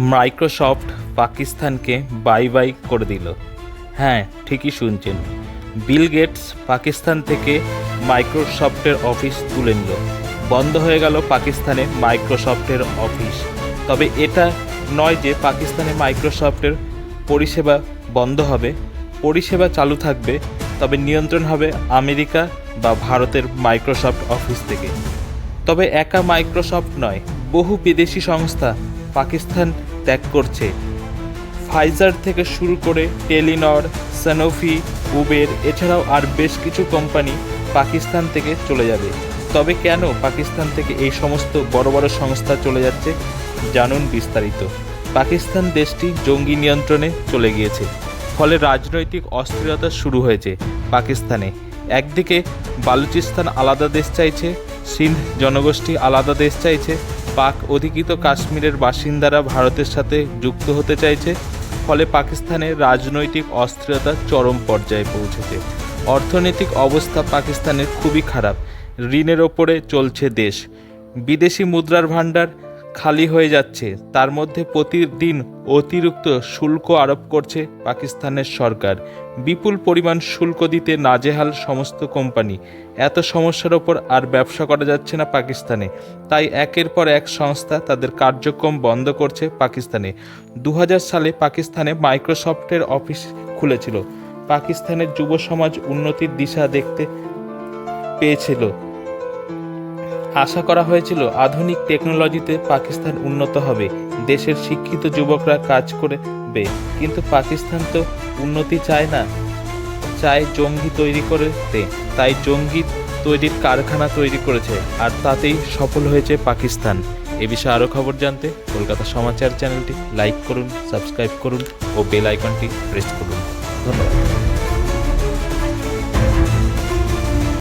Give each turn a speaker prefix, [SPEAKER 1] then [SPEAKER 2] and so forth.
[SPEAKER 1] Microsoft পাকিস্তানকে bye bye করে দিল। হ্যাঁ ঠিকই শুনছেন। বিল গেটস পাকিস্তান থেকে মাইক্রোসফটের অফিস তুলে নিল। বন্ধ হয়ে গেল পাকিস্তানে মাইক্রোসফটের অফিস। তবে এটা নয় যে পাকিস্তানে মাইক্রোসফটের পরিষেবা বন্ধ হবে, পরিষেবা চালু থাকবে, তবে নিয়ন্ত্রণ হবে আমেরিকা বা ভারতের মাইক্রোসফট অফিস থেকে। তবে একা মাইক্রোসফট নয়, বহু বিদেশি সংস্থা পাকিস্তান ত্যাগ করছে। ফাইজার থেকে শুরু করে টেলিনর সানোফি উবের এছাড়াও আর বেশ কিছু কোম্পানি পাকিস্তান থেকে চলে যাবে। তবে কেন পাকিস্তান থেকে এই সমস্ত বড় বড় সংস্থা চলে যাচ্ছে, জানুন বিস্তারিত। পাকিস্তান দেশটি জঙ্গি নিয়ন্ত্রণে চলে গিয়েছে। ফলে রাজনৈতিক অস্থিরতা শুরু হয়েছে পাকিস্তানে। একদিকে বালুচিস্তান আলাদা দেশ চাইছে, সিন্ধ জনগোষ্ঠী আলাদা দেশ চাইছে পাক অধিকৃত কাশ্মীরের বাসিন্দারা ভারতের সাথে যুক্ত হতে চাইছে, ফলে পাকিস্তানে রাজনৈতিক অস্থিরতা চরম পর্যায়ে পৌঁছেছে। অর্থনৈতিক অবস্থা পাকিস্তানের খুবই খারাপ। ঋণের ওপরে চলছে দেশ। বিদেশি মুদ্রার ভাণ্ডার খালি হয়ে যাচ্ছে। তার মধ্যে প্রতিদিন অতিরিক্ত শুল্ক আরোপ করছে পাকিস্তানের সরকার। বিপুল পরিমাণ শুল্ক দিতে নাজেহাল সমস্ত কোম্পানি। এত সমস্যার ওপর আর ব্যবসা করা যাচ্ছে না পাকিস্তানে। তাই একের পর এক সংস্থা তাদের কার্যক্রম বন্ধ করছে পাকিস্তানে। দু হাজার সালে পাকিস্তানে মাইক্রোসফটের অফিস খুলেছিল। পাকিস্তানের যুব সমাজ উন্নতির দিশা দেখতে পেয়েছিল। আশা করা হয়েছিল আধুনিক টেকনোলজিতে পাকিস্তান উন্নত হবে। দেশের শিক্ষিত যুবকরা কাজ করবে। কিন্তু পাকিস্তান তো উন্নতি চায় না। চায় জঙ্গি তৈরি করতে। তাই জঙ্গি তৈরির কারখানা তৈরি করেছে। আর তাতেই সফল হয়েছে পাকিস্তান। এ বিষয়ে আরও খবর জানতে কলকাতা সমাচার চ্যানেলটি লাইক করুন, সাবস্ক্রাইব করুন ও বেল আইকনটি প্রেস করুন।